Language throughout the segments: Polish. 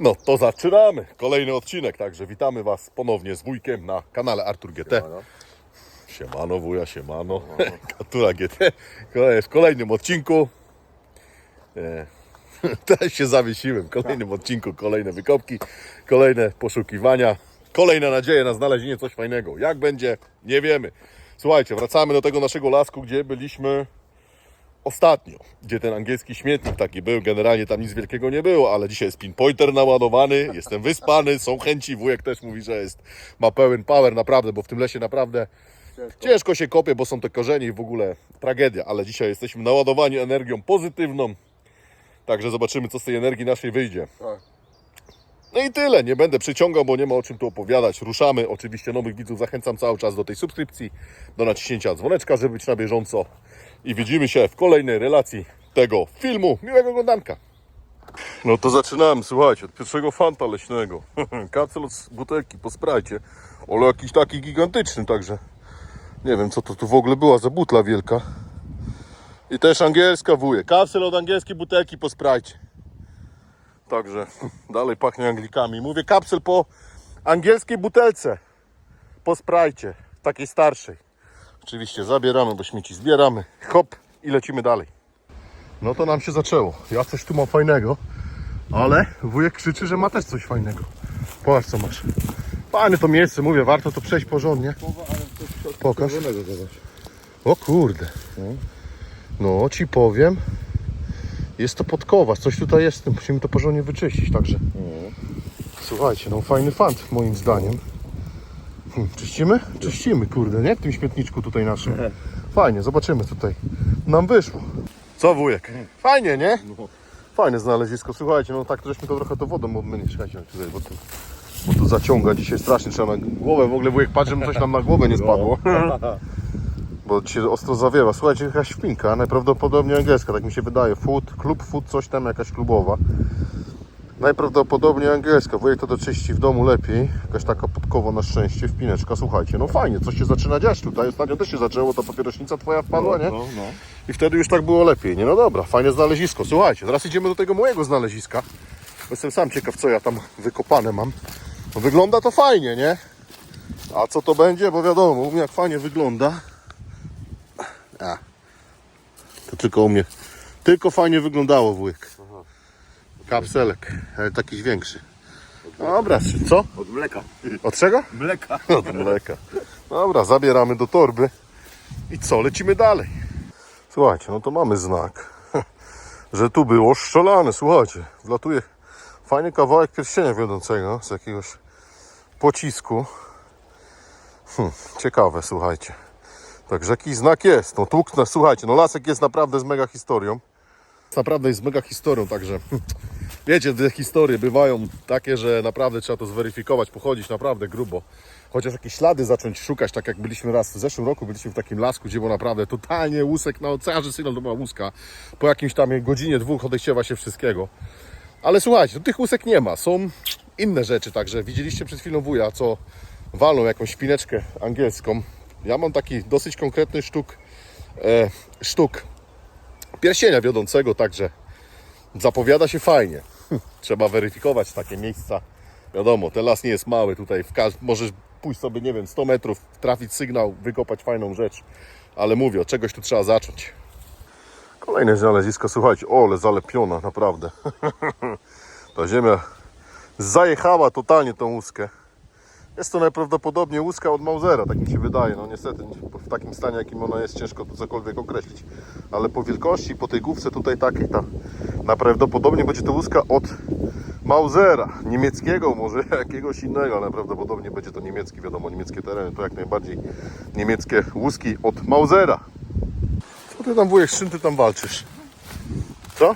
No to zaczynamy. Kolejny odcinek, także witamy Was ponownie z wujkiem na kanale Artur GT. Siemano wuja, siemano. Katura GT. W kolejnym odcinku. E, Też się zawiesiłem. W kolejnym odcinku kolejne wykopki, kolejne poszukiwania, kolejne nadzieje na znalezienie coś fajnego. Jak będzie, nie wiemy. Słuchajcie, wracamy do tego naszego lasku, gdzie byliśmy ostatnio, gdzie ten angielski śmietnik taki był, generalnie tam nic wielkiego nie było, ale dzisiaj jest pinpointer naładowany, jestem wyspany, są chęci, wujek też mówi, że jest, ma pełen power naprawdę, bo w tym lesie naprawdę ciężko, się kopie, bo są te korzenie i w ogóle tragedia, ale dzisiaj jesteśmy naładowani energią pozytywną, także zobaczymy, co z tej energii naszej wyjdzie. Tak. No i tyle, nie będę przyciągał, bo nie ma o czym tu opowiadać. Ruszamy, oczywiście nowych widzów zachęcam cały czas do tej subskrypcji, do naciśnięcia dzwoneczka, żeby być na bieżąco. I widzimy się w kolejnej relacji tego filmu. Miłego oglądanka. No to zaczynamy, słuchajcie, od pierwszego fanta leśnego. Kacel z butelki, posprajcie. Ale jakiś taki gigantyczny, także nie wiem, co to tu w ogóle była za butla wielka. I też angielska wuje. Kapsel od angielskiej butelki, posprajcie. Także dalej pachnie anglikami. Mówię kapsel po angielskiej butelce. Po sprajcie, takiej starszej. Oczywiście zabieramy, bo śmieci zbieramy. Hop i lecimy dalej. No to nam się zaczęło. Ja coś tu mam fajnego, ale wujek krzyczy, że ma też coś fajnego. Pokaż co masz. Fajne to miejsce, mówię, warto to przejść porządnie. Pokaż. O kurde. No ci powiem. Jest to podkowa, coś tutaj jest, musimy to porządnie wyczyścić, także. Słuchajcie, no fajny fant moim zdaniem. Czyścimy? Czyścimy, kurde, nie? W tym śmietniczku tutaj naszym. Fajnie, zobaczymy tutaj. Nam wyszło. Co wujek? Fajnie, nie? Fajne znalezisko. Słuchajcie, no tak żeśmy to trochę to wodą odmyli. Czekajcie tutaj, bo tu, bo tu zaciąga dzisiaj strasznie. Trzeba na głowę, w ogóle wujek patrzy, żeby coś nam na głowę nie spadło. Bo ci się ostro zawiewa. Słuchajcie, jakaś szpinka, najprawdopodobniej angielska, tak mi się wydaje. Food, klub food, coś tam, jakaś klubowa. Najprawdopodobniej angielska. Wujek to doczyści w domu lepiej. Jakaś taka podkowa na szczęście, wpineczka. Słuchajcie, no fajnie, coś się zaczyna dziać tutaj. Ostatnio też się zaczęło, ta papierośnica twoja wpadła, nie? No, no. I wtedy już tak było lepiej, nie? No dobra, fajne znalezisko. Słuchajcie, teraz idziemy do tego mojego znaleziska. Bo Jestem sam ciekaw, co ja tam wykopane mam. No, wygląda to fajnie, nie? A co to będzie? Bo wiadomo, u mnie jak fajnie wygląda. A. To tylko u mnie. Tylko fajnie wyglądało wujek. Kapselek, ale taki większy. Dobra, co? Od mleka. Od czego? Mleka. Od mleka. Dobra, zabieramy do torby. I co, lecimy dalej. Słuchajcie, no to mamy znak, że tu było strzelane. Słuchajcie, wlatuje fajny kawałek pierścienia wiodącego z jakiegoś pocisku. Hm, ciekawe, słuchajcie. Także jakiś znak jest. No tłuk, no, słuchajcie, no lasek jest naprawdę z mega historią. Naprawdę jest mega historią, także wiecie, te historie bywają takie, że naprawdę trzeba to zweryfikować, pochodzić naprawdę grubo. Chociaż jakieś ślady zacząć szukać, tak jak byliśmy raz w zeszłym roku, byliśmy w takim lasku, gdzie było naprawdę totalnie łusek na oceanie, sygnał to była łuska. Po jakimś tam godzinie, dwóch odejściewa się wszystkiego. Ale słuchajcie, no, tych łusek nie ma, są inne rzeczy, także widzieliście przed chwilą wuja, co walą jakąś szpineczkę angielską. Ja mam taki dosyć konkretny sztuk, e, sztuk pierścienia wiodącego, także zapowiada się fajnie. Trzeba weryfikować takie miejsca. Wiadomo, ten las nie jest mały, tutaj w każ- możesz pójść sobie, nie wiem, 100 metrów, trafić sygnał, wykopać fajną rzecz, ale mówię, od czegoś tu trzeba zacząć. Kolejne znalezisko, słuchajcie, o, ale zalepiona, naprawdę. Ta ziemia zajechała totalnie tą łuskę. Jest to najprawdopodobniej łuska od Mausera, tak mi się wydaje. No niestety w takim stanie, jakim ona jest, ciężko to cokolwiek określić. Ale po wielkości, po tej główce tutaj takiej, ta najprawdopodobniej będzie to łuska od Mausera, niemieckiego, może jakiegoś innego, ale najprawdopodobniej będzie to niemiecki, wiadomo, niemieckie tereny to jak najbardziej niemieckie łuski od Mausera. Co ty tam wujek, z czym ty tam walczysz? Co?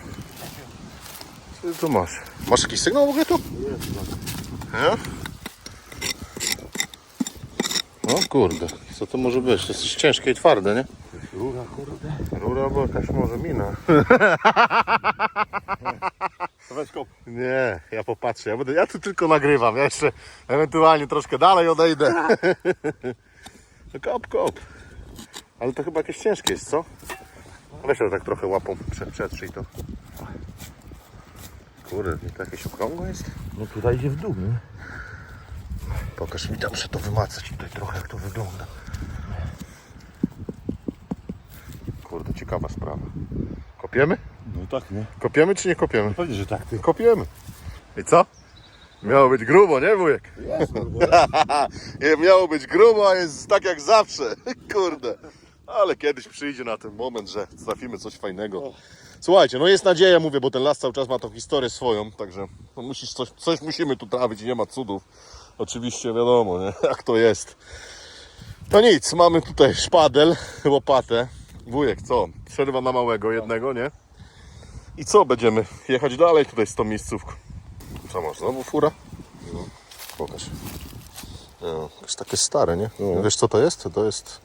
Co ty tu masz? Masz jakiś sygnał w ogóle tu? Nie? No kurde, co to może być? To jest ciężkie i twarde, nie? Rura, kurde. Rura albo jakaś może mina. Weź kop. Nie, ja popatrzę, ja, będę, ja tu tylko nagrywam, ja jeszcze ewentualnie troszkę dalej odejdę. No kop, kop. Ale to chyba jakieś ciężkie jest, co? Weź to tak trochę łapą, prze, przetrzyj to. Kurde, to jakieś okrągłe jest? No tutaj idzie w dół, nie? Pokaż mi tam, muszę to wymacać tutaj trochę, jak to wygląda. Kurde, ciekawa sprawa. Kopiemy? No tak, nie? Kopiemy czy nie kopiemy? Pewnie, że tak, ty. Kopiemy. I co? Miało być grubo, nie wujek? Jest, no, bo... Nie, miało być grubo, a jest tak jak zawsze. Kurde. Ale kiedyś przyjdzie na ten moment, że trafimy coś fajnego. Słuchajcie, no jest nadzieja, mówię, bo ten las cały czas ma tą historię swoją, także no musisz coś, coś musimy tu trawić i nie ma cudów. Oczywiście wiadomo, nie? jak to jest. No nic, mamy tutaj szpadel, łopatę. Wujek, co? Przerwa na małego jednego, nie? I co, będziemy jechać dalej tutaj z tą miejscówką. Co masz, znowu fura? No. Pokaż. No, to jest takie stare, nie? No. Wiesz co to jest? To jest...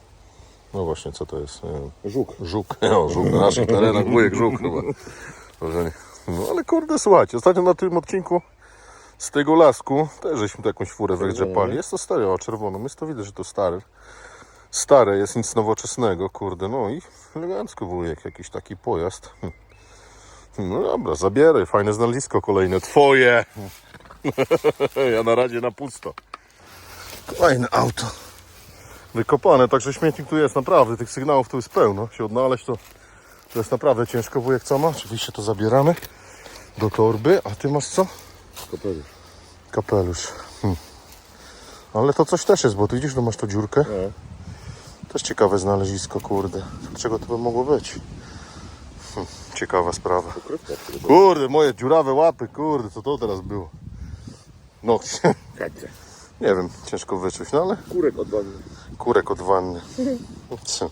No właśnie, co to jest? Żuk. Żuk. No, żuk na naszych terenach, wujek żuk chyba. No ale kurde, słuchajcie, ostatnio na tym odcinku z tego lasku też żeśmy tu jakąś furę wygrzepali. Jest to stare, o czerwoną, jest to widać, że to stare. Stare, jest nic nowoczesnego, kurde, no i elegancko wujek, jakiś taki pojazd. Hm. No dobra, zabieraj, fajne znalezisko kolejne, twoje. ja na razie na pusto. Kolejne auto. Wykopane, także śmietnik tu jest naprawdę, tych sygnałów tu jest pełno. Się odnaleźć to, to jest naprawdę ciężko. Wujek co ma? Oczywiście to zabieramy do torby, a ty masz co? Kopery. Kapelusz. Hm. Ale to coś też jest, bo tu widzisz, że masz tą dziurkę. No. Też ciekawe znalezisko, kurde. Czego to by mogło być? Hm. Ciekawa sprawa. Kurde, moje dziurawe łapy, kurde, co to teraz było? No, nie wiem, ciężko wyczuć, no ale Kurek od wanny. kurek od wanny. Co?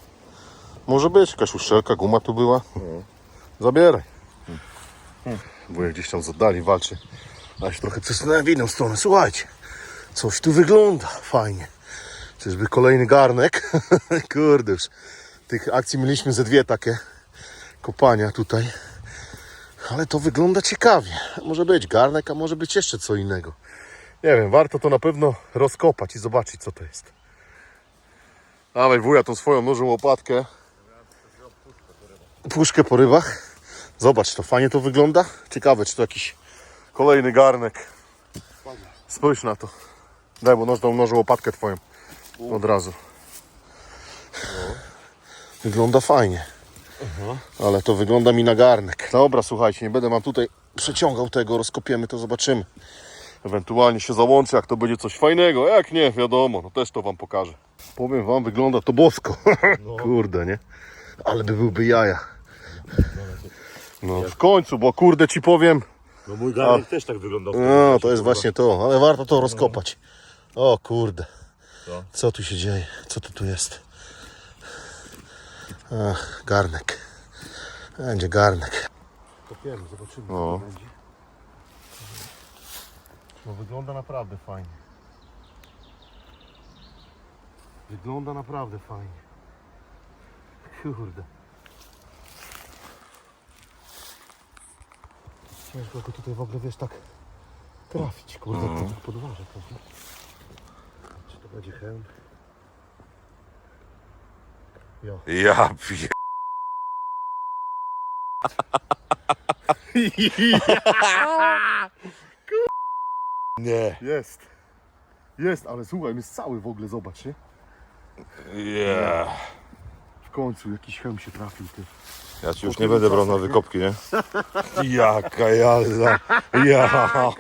Może być, jakaś uszczelka, guma tu była. Zabieraj. Wujek gdzieś tam z oddali walczy. A trochę przesunąłem w inną stronę. Słuchajcie, coś tu wygląda fajnie. Czyżby kolejny garnek? Kurde już. Tych akcji mieliśmy ze dwie takie kopania tutaj. Ale to wygląda ciekawie. Może być garnek, a może być jeszcze co innego. Nie wiem, warto to na pewno rozkopać i zobaczyć co to jest. Dawaj wuja tą swoją nożą łopatkę. Puszkę po rybach. Zobacz, to fajnie to wygląda. Ciekawe, czy to jakiś kolejny garnek. Spójrz na to. Daj, bo noż, tą nożą łopatkę twoją. Od razu. Wygląda fajnie. Ale to wygląda mi na garnek. Dobra, słuchajcie, nie będę wam tutaj przeciągał tego, rozkopiemy to, zobaczymy. Ewentualnie się załączę, jak to będzie coś fajnego. Jak nie, wiadomo, no też to wam pokażę. Powiem wam, wygląda to bosko. Kurde, nie? Ale by byłby jaja. No w końcu, bo kurde ci powiem, No mój garnek też tak wyglądał. no to jest właśnie to, ale warto to rozkopać. O kurde. Co? Co tu się dzieje? Co to tu jest? Ach, garnek. Będzie garnek. Kopiemy, zobaczymy No. co będzie. No wygląda naprawdę fajnie. Wygląda naprawdę fajnie. Kurde. Ciężko go tutaj w ogóle wiesz tak trafić, kurde, mm. po podważę pewnie. Czy to będzie hełm? Jo. Ja pie... Nie. Jest. Jest, ale słuchaj, jest cały w ogóle, zobacz, nie? Ja. W końcu jakiś hełm się trafił, ty. Ja ci już nie będę brał na wykopki, nie? Jaka jazda. Ja.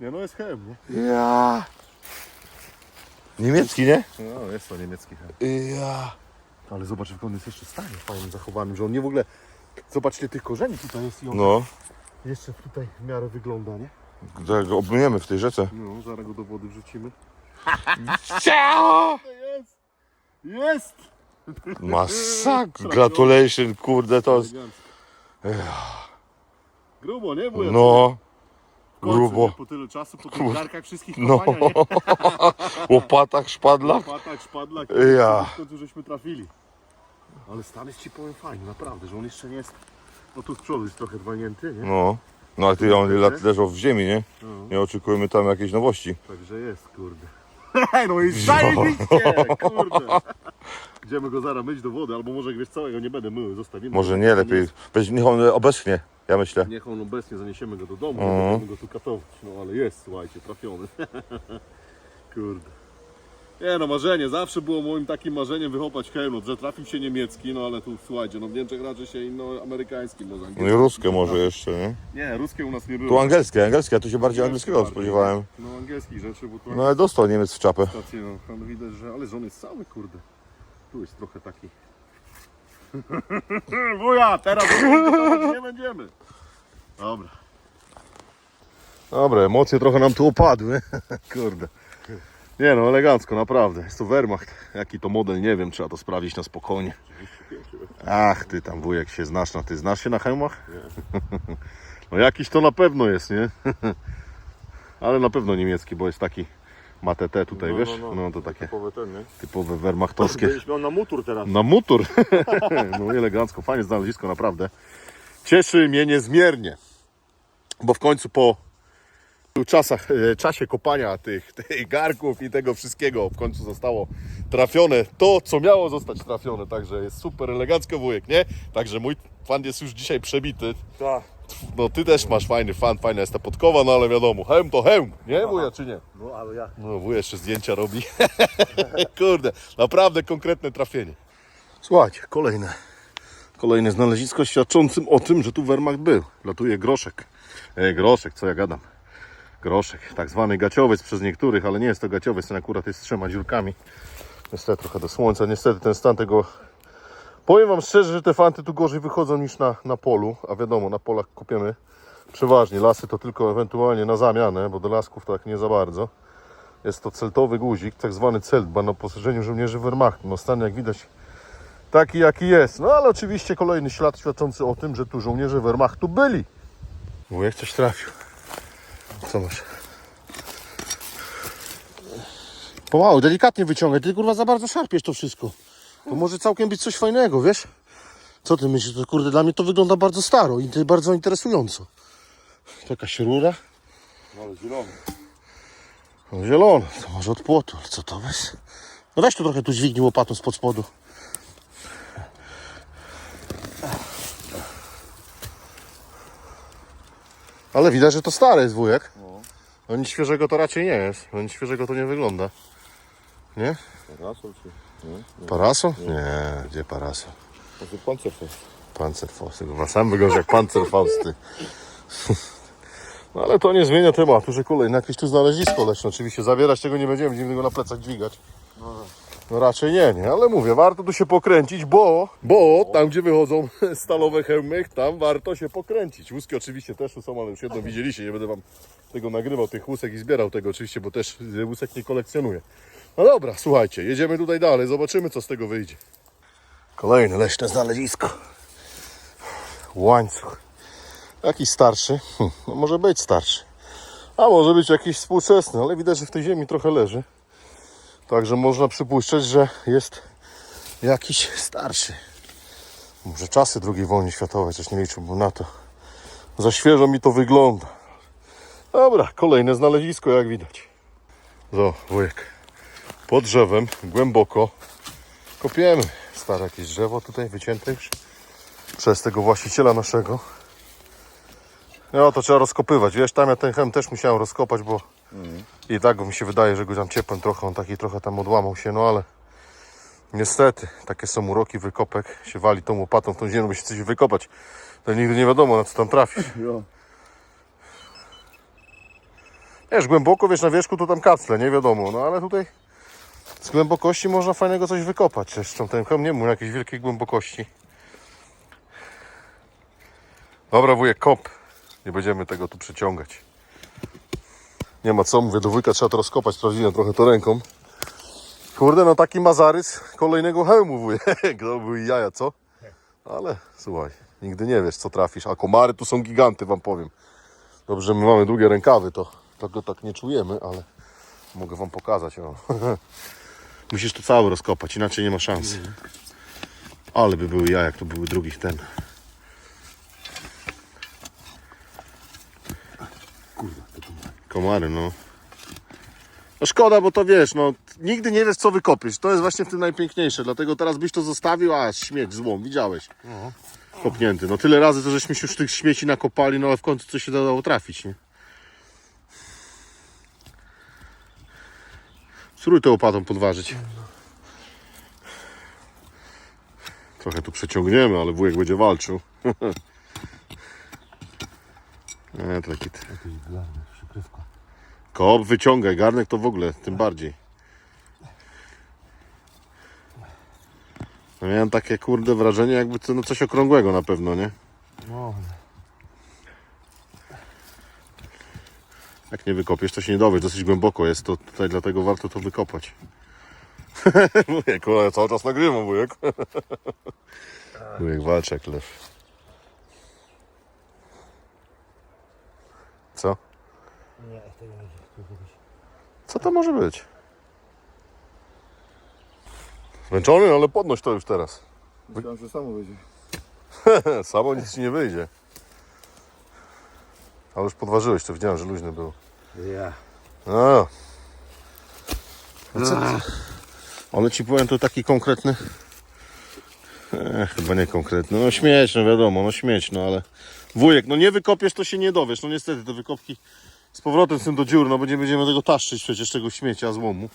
Nie no, jest hełm, nie? Ja. Niemiecki, nie? No, jest to niemiecki hełm. Ja. Ale zobacz, jak on jest jeszcze stanie fajnym zachowanym, że on nie w ogóle... Zobaczcie, tych korzeni tutaj jest i on No, jeszcze tutaj w miarę wygląda, nie? tak go obmyjemy w tej rzece. No, zaraz go do wody wrzucimy. Ciao! Jest! Jest! Masak, gratulation, kurde, to jest... Grubo, nie? Wuja? No, W końcu, grubo. nie? Po tyle czasu, po tych garkach wszystkich No. kopania, nie? łopatach, szpadlach. Łopatach, szpadlach, Ja. w końcu żeśmy trafili. Ale stan jest ci powiem fajny, naprawdę, że on jeszcze nie jest... No tu z przodu jest trochę walnięty, nie? No, no ale ty on lat leżał w ziemi, nie? No. Nie oczekujemy tam jakiejś nowości. Także jest, kurde. No i zajebiście, kurde. Idziemy go zaraz myć do wody, albo może wiesz całego nie będę mył, zostawimy. Może nie, lepiej. Weź, niech on obeschnie, ja myślę. Niech on obecnie zaniesiemy go do domu, Mhm. będziemy go tu katować. No ale jest, słuchajcie, trafiony. Kurde. Nie no, marzenie, zawsze było moim takim marzeniem wychopać Helmut, że trafił się niemiecki, no ale tu słuchajcie, no w Niemczech raczej się inno amerykański może. No i ruskie może jeszcze, nie? Nie, ruskie u nas nie było. Tu angielskie, angielskie, ja tu się bardziej angielskiego Bardziej, spodziewałem. No angielskich rzeczy, bo tu No ale dostał Niemiec w czapę. stację, no tam widać, że ale że on jest cały, kurde. Tu jest trochę taki. Wuja, teraz nie będziemy. Dobra. Dobra, emocje trochę nam tu opadły. Kurde. Nie no, elegancko, naprawdę. Jest to Wehrmacht. Jaki to model, nie wiem, trzeba to sprawdzić na spokojnie. Ach, ty tam wujek się znasz na ty. Znasz się na hełmach? No jakiś to na pewno jest, nie? Ale na pewno niemiecki, bo jest taki ma TT tutaj, wiesz? No to takie Typowy ten, nie? typowe wehrmachtowskie. Będziesz miał na motor teraz. Na motor. no elegancko, fajne znalezisko, naprawdę. Cieszy mnie niezmiernie. Bo w końcu po czasach, e, czasie kopania tych, tych garków i tego wszystkiego w końcu zostało trafione to, co miało zostać trafione. Także jest super elegancko wujek, nie? Także mój fan jest już dzisiaj przebity. Tak. No ty też masz fajny fan, fajna jest ta podkowa, no ale wiadomo, hełm to hełm, nie wuja czy nie? No ale ja. No wuj jeszcze zdjęcia robi. Kurde, naprawdę konkretne trafienie. Słuchajcie, kolejne. Kolejne znalezisko świadczącym o tym, że tu Wehrmacht był. Latuje groszek. E, groszek, co ja gadam? Groszek, tak zwany gaciowiec przez niektórych, ale nie jest to gaciowiec, ten akurat jest z trzema dziurkami. Niestety trochę do słońca, niestety ten stan tego... Powiem Wam szczerze, że te fanty tu gorzej wychodzą niż na, na polu, a wiadomo, na polach kupiemy przeważnie. Lasy to tylko ewentualnie na zamianę, bo do lasków tak nie za bardzo. Jest to celtowy guzik, tak zwany celtban na poszerzeniu żołnierzy Wehrmachtu. No stan jak widać taki jaki jest. No ale oczywiście kolejny ślad świadczący o tym, że tu żołnierze Wehrmachtu byli. Wujek coś trafił. Co masz? Pomału, delikatnie wyciągaj. Ty kurwa za bardzo szarpiesz to wszystko. To może całkiem być coś fajnego, wiesz? Co ty myślisz? To kurde dla mnie to wygląda bardzo staro i bardzo interesująco. To jakaś rura? No ale zielony. No zielone, to może od płotu, ale co to jest? No weź tu trochę tu dźwignij łopatą spod spodu. Ale widać, że to stare jest wujek. No nic świeżego to raczej nie jest. No nic świeżego to nie wygląda. Nie? Parasol czy? Nie. Parasol? Nie, gdzie parasol? To jest pancerfaust. Panzerfaust. Chyba sam wygląda jak Panzerfaust. ty. No ale to nie zmienia tematu, że kolejne jakieś tu znalezisko leśne. Oczywiście zawierać tego nie będziemy, będziemy go na plecach dźwigać. No raczej nie, nie, ale mówię, warto tu się pokręcić, bo, bo tam gdzie wychodzą stalowe hełmy, tam warto się pokręcić. Łuski oczywiście też tu są, ale już jedno widzieliście, nie będę wam tego nagrywał, tych łusek i zbierał tego oczywiście, bo też łusek nie kolekcjonuję. No dobra, słuchajcie, jedziemy tutaj dalej, zobaczymy co z tego wyjdzie. Kolejne leśne znalezisko. Łańcuch. Jakiś starszy, hm, no może być starszy. A może być jakiś współczesny, ale widać, że w tej ziemi trochę leży. Także można przypuszczać, że jest jakiś starszy. Może czasy II wojny światowej, coś nie liczyłbym na to. Za świeżo mi to wygląda. Dobra, kolejne znalezisko, jak widać. Zo, wujek. Pod drzewem, głęboko, kopiemy. Stare jakieś drzewo tutaj wycięte już przez tego właściciela naszego. No to trzeba rozkopywać. Wiesz, tam ja ten chem też musiałem rozkopać, bo i tak mi się wydaje, że go tam ciepłem trochę, on taki trochę tam odłamał się, no ale niestety, takie są uroki wykopek, się wali tą łopatą w tą ziemię, by się coś wykopać. To nigdy nie wiadomo, na co tam trafisz. Jo. Wiesz, głęboko, wiesz, na wierzchu to tam kacle, nie wiadomo, no ale tutaj z głębokości można fajnego coś wykopać. Zresztą ten chem nie mógł jakiejś wielkiej głębokości. Dobra, wujek, kop. Nie będziemy tego tu przeciągać. Nie ma co, mówię, do wujka trzeba to rozkopać, sprawdziłem trochę to ręką. Kurde, no taki mazarys kolejnego hełmu, wujek. To były jaja, co? Ale słuchaj, nigdy nie wiesz, co trafisz. A komary tu są giganty, wam powiem. Dobrze, że my mamy długie rękawy, to tego tak nie czujemy, ale mogę wam pokazać. O. Musisz to całe rozkopać, inaczej nie ma szans. Ale by były jaja, jak to były drugich ten. Kurwa, to tu Komary, no. No szkoda, bo to wiesz, no nigdy nie wiesz co wykopiesz. To jest właśnie w tym najpiękniejsze. Dlatego teraz byś to zostawił, a śmieć, złom, widziałeś. Kopnięty. No tyle razy to żeśmy się już tych śmieci nakopali, no ale w końcu coś się dało trafić, nie? Spróbuj to łopatą podważyć. Trochę tu przeciągniemy, ale wujek będzie walczył. Nie, taki Jakiś przykrywka. Kop wyciągaj, garnek to w ogóle, tym bardziej. No miałem takie kurde wrażenie, jakby to no coś okrągłego na pewno, nie? No, Jak nie wykopiesz, to się nie dowiesz, dosyć głęboko jest to tutaj, dlatego warto to wykopać. wujek, ja cały czas nagrywam, wujek. wujek walczy jak lew. Co? Nie, to nie będzie. To jakiś- Co to może być? Zmęczony, ale podnoś to już teraz. Myślałem, że samo będzie. Samo nic ci nie wyjdzie. Ale już podważyłeś to, widziałem, że luźne było. Ja. No. no co ty? Ale ci powiem, to taki konkretny. E, chyba nie konkretny. No śmieć, no wiadomo, no śmieć, no ale. Wujek, no nie wykopiesz, to się nie dowiesz. No niestety te wykopki z powrotem z tym do dziur, no będziemy, będziemy tego taszczyć przecież tego śmiecia złomu.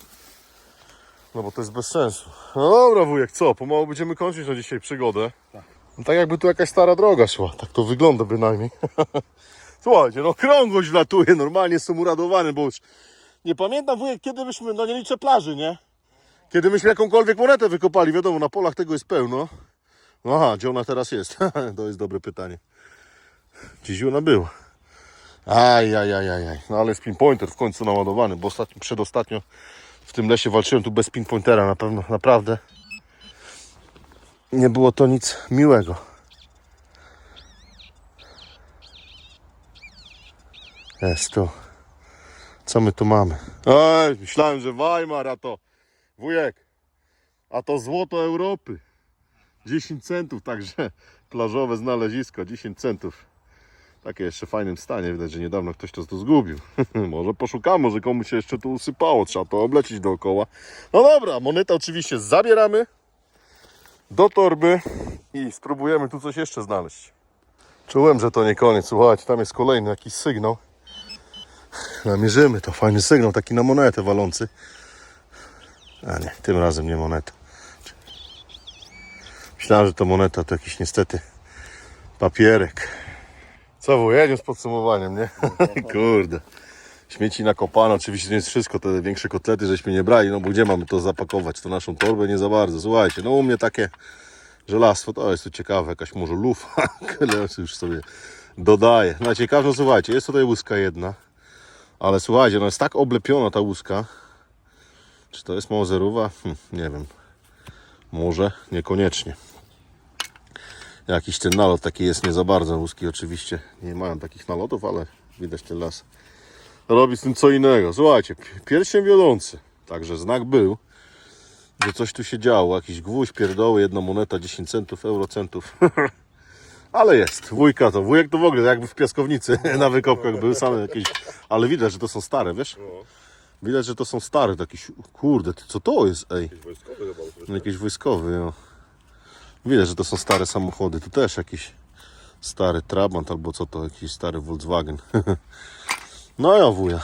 No bo to jest bez sensu. No dobra wujek, co? Pomału będziemy kończyć na dzisiaj przygodę. No tak jakby tu jakaś stara droga szła. Tak to wygląda bynajmniej. Słuchajcie, no krągłość latuje, normalnie jestem uradowany, bo już nie pamiętam wujek, kiedy myśmy, no nie liczę plaży, nie? Kiedy myśmy jakąkolwiek monetę wykopali, wiadomo, na polach tego jest pełno. No aha, gdzie ona teraz jest? to jest dobre pytanie. Gdzieś ona była. Aj, aj, aj, aj, aj. No ale jest pinpointer w końcu naładowany, bo ostatnio, przedostatnio w tym lesie walczyłem tu bez pinpointera na pewno, naprawdę. Nie było to nic miłego. Jest tu. Co my tu mamy? Ej, myślałem, że Weimar, a to wujek, a to złoto Europy. 10 centów, także plażowe znalezisko, 10 centów. Takie jeszcze w fajnym stanie, widać, że niedawno ktoś to tu zgubił. może poszukamy, może komuś się jeszcze tu usypało, trzeba to oblecić dookoła. No dobra, monetę oczywiście zabieramy do torby i spróbujemy tu coś jeszcze znaleźć. Czułem, że to nie koniec, słuchajcie, tam jest kolejny jakiś sygnał. Namierzymy to, fajny sygnał, taki na monetę walący. A nie, tym razem nie moneta. Myślałem, że to moneta, to jakiś niestety papierek. Co wujedziemy z podsumowaniem, nie? Kurde. Śmieci nakopano, oczywiście nie jest wszystko, te większe kotlety żeśmy nie brali, no bo gdzie mamy to zapakować, to naszą torbę nie za bardzo. Słuchajcie, no u mnie takie żelastwo, to jest tu ciekawe, jakaś może lufa, ale już sobie dodaję. Na ciekawe, no słuchajcie, jest tutaj łuska jedna, ale słuchajcie, no jest tak oblepiona ta łuska, czy to jest mauzerowa? Hm, nie wiem. Może, niekoniecznie. Jakiś ten nalot taki jest nie za bardzo. Łuski oczywiście nie mają takich nalotów, ale widać ten las. Robi z tym co innego. Słuchajcie, pi- pierścień wiodący. Także znak był, że coś tu się działo. Jakiś gwóźdź, pierdoły, jedna moneta, 10 centów, eurocentów. Ale jest. Wujka to. Wujek to w ogóle jakby w piaskownicy na wykopkach były same jakieś. Ale widać, że to są stare, wiesz? Widać, że to są stare. Taki, kurde, ty, co to jest, ej? Wojskowy chyba. No Jakiś wojskowy, no. Widać, że to są stare samochody. Tu też jakiś stary Trabant albo co to, jakiś stary Volkswagen. No ja wuja.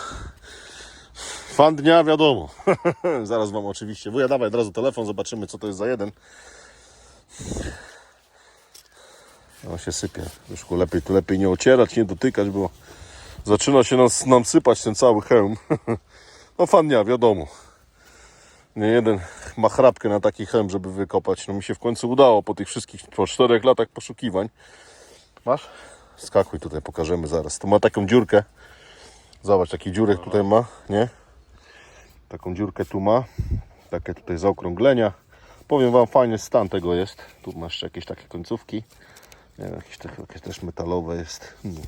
Fan dnia wiadomo. Zaraz wam oczywiście. Wuja, dawaj od razu telefon, zobaczymy co to jest za jeden. No się sypie. Już lepiej, lepiej nie ocierać, nie dotykać, bo zaczyna się nas, nam sypać ten cały hełm. No fan dnia, wiadomo. Nie jeden ma chrapkę na taki chem, żeby wykopać. No mi się w końcu udało po tych wszystkich, po czterech latach poszukiwań. Masz? Skakuj tutaj, pokażemy zaraz. Tu ma taką dziurkę. Zobacz, taki dziurek tutaj ma, nie? Taką dziurkę tu ma. Takie tutaj zaokrąglenia. Powiem Wam, fajny stan tego jest. Tu masz jeszcze jakieś takie końcówki. Nie wiem, jakieś, takie, jakieś też metalowe jest. No.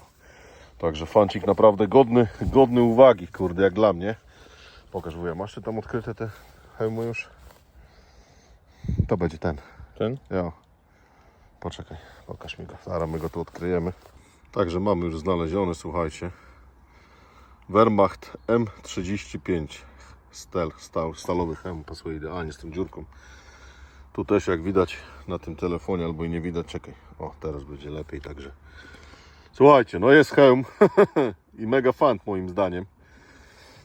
Także fancik naprawdę godny, godny uwagi, kurde, jak dla mnie. Pokaż wuja, masz ty tam odkryte te hełmy już? To będzie ten. Ten? Ja. Poczekaj, pokaż mi go. Zaraz my go tu odkryjemy. Także mamy już znaleziony, słuchajcie. Wehrmacht M35. stel, stal, stalowy hełm pasuje idealnie z tą dziurką. Tu też jak widać na tym telefonie, albo i nie widać, czekaj, o teraz będzie lepiej, także słuchajcie, no jest hełm i mega fant moim zdaniem.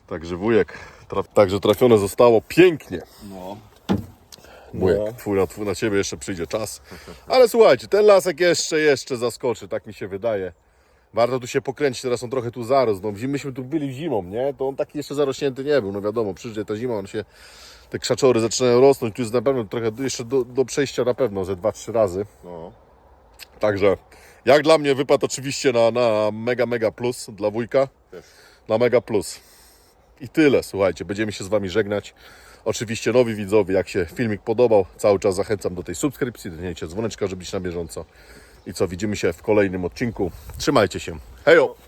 Także wujek, traf, także trafione zostało pięknie. No. Wujek, twój, na, twój, na ciebie jeszcze przyjdzie czas. Ale słuchajcie, ten lasek jeszcze, jeszcze zaskoczy, tak mi się wydaje. Warto tu się pokręcić, teraz on trochę tu zarósł. No, myśmy tu byli zimą, nie? To on taki jeszcze zarośnięty nie był. No wiadomo, przyjdzie ta zima, on się, te krzaczory zaczynają rosnąć. Tu jest na pewno trochę jeszcze do, do przejścia na pewno ze 2-3 razy. No. Także jak dla mnie wypadł oczywiście na, na mega, mega plus dla wujka. Też. Na mega plus. I tyle, słuchajcie, będziemy się z Wami żegnać. Oczywiście nowi widzowie, jak się filmik podobał, cały czas zachęcam do tej subskrypcji, do dzwoneczka, żeby być na bieżąco. I co, widzimy się w kolejnym odcinku. Trzymajcie się. Hejo!